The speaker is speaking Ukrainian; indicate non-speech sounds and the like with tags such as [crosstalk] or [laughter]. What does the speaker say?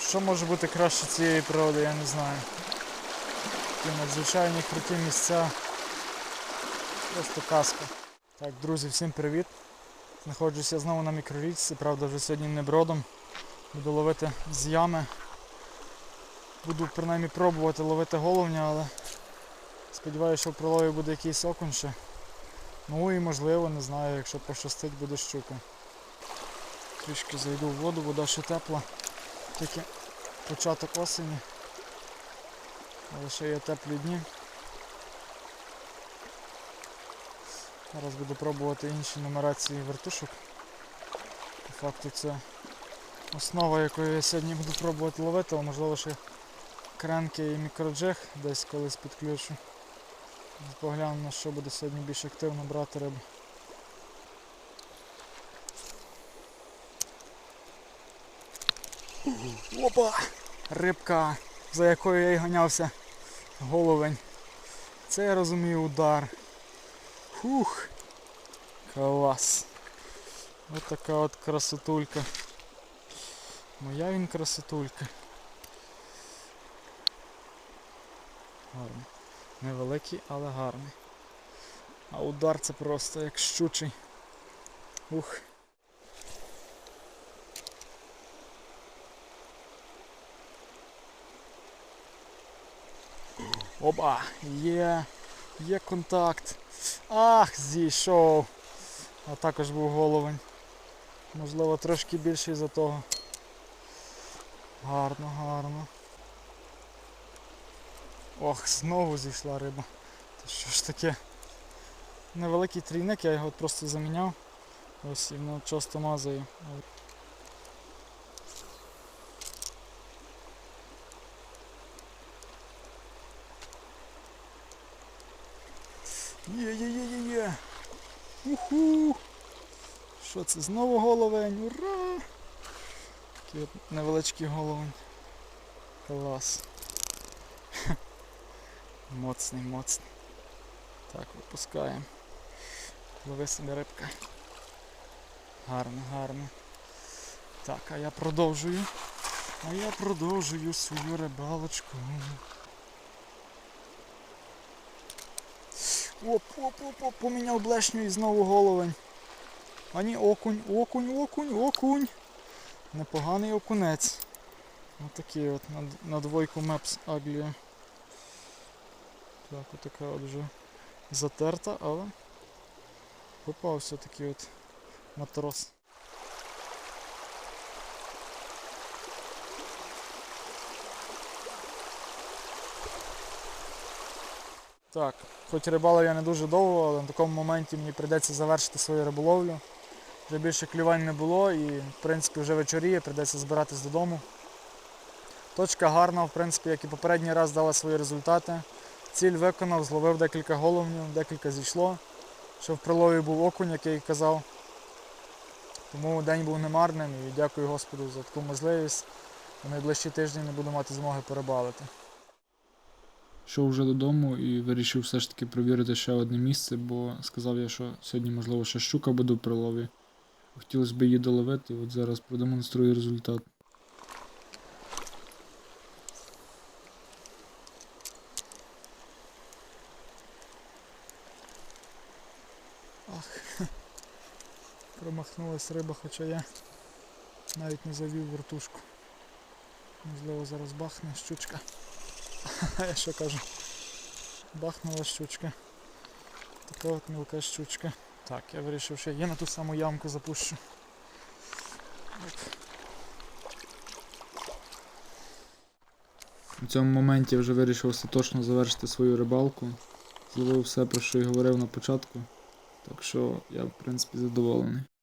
Що може бути краще цієї природи, я не знаю. Такі надзвичайні круті місця. Просто казка. Так, друзі, всім привіт. Знаходжуся знову на мікрорічці, правда вже сьогодні не бродом. Буду ловити з ями. Буду принаймні пробувати ловити головня, але сподіваюся, що в прилові буде якийсь окунь ще. Ну і можливо, не знаю, якщо пощастить, буде щука. Трішки зайду в воду, вода ще тепла. Тільки початок осені. Але ще є теплі дні. Зараз буду пробувати інші нумерації вертушок. По факту це основа, якою я сьогодні буду пробувати ловити, але можливо ще кренки і мікроджег десь колись підключу. Погляну на що буде сьогодні більш активно брати рибу. Опа! Рибка, за якою я й ганявся. Головень. Це я розумію удар. Фух. Клас. Ось така от красотулька. Моя він красотулька. Гарний. Невеликий, але гарний. А удар це просто як щучий. Ух. Опа! Є! Є контакт. Ах, зійшов. А також був головень. Можливо, трошки більший за того. Гарно, гарно. Ох, знову зійшла риба. Та що ж таке? Невеликий трійник, я його просто заміняв. Ось і воно часто мазає. Є-є-є-є-є. Уху. Що це? Знову головень? Ура! Такий от невеличкий головень. Клас. [laughs] Моцний, моцний. Так, випускаємо. Лови собі рибка. Гарно, гарно. Так, а я продовжую. А я продовжую свою рибалочку. Оп, оп, оп, оп, поміняв блешню і знову головень. Ані окунь, окунь, окунь, окунь. Непоганий окунець. Отакий от на, на двойку Мепс Аглія. Так, отака от вже затерта, але попався такий от матрос. Так, хоч рибалив я не дуже довго, але на такому моменті мені прийдеться завершити свою риболовлю. Вже більше клювань не було і в принципі вже вечоріє, прийдеться збиратись додому. Точка гарна, в принципі, як і попередній раз дала свої результати. Ціль виконав, зловив декілька головнів, декілька зійшло. Що в прилові був окунь, як я й казав. Тому день був немарним і дякую Господу за таку можливість. У найближчі тижні не буду мати змоги перебалити. Йшов вже додому і вирішив все ж таки провірити ще одне місце, бо сказав я, що сьогодні, можливо, ще щука буде в прилові. Хотілося б її доловити, от зараз продемонструю результат. Ах, промахнулась риба, хоча я навіть не завів вертушку. Можливо, зараз бахне щучка. [laughs] Я що кажу? Бахнула щучка. Така от мілка щучка. Так, я вирішив, що я на ту саму ямку запущу. У цьому моменті я вже вирішив остаточно завершити свою рибалку. Зловив все, про що й говорив на початку. Так що я, в принципі, задоволений.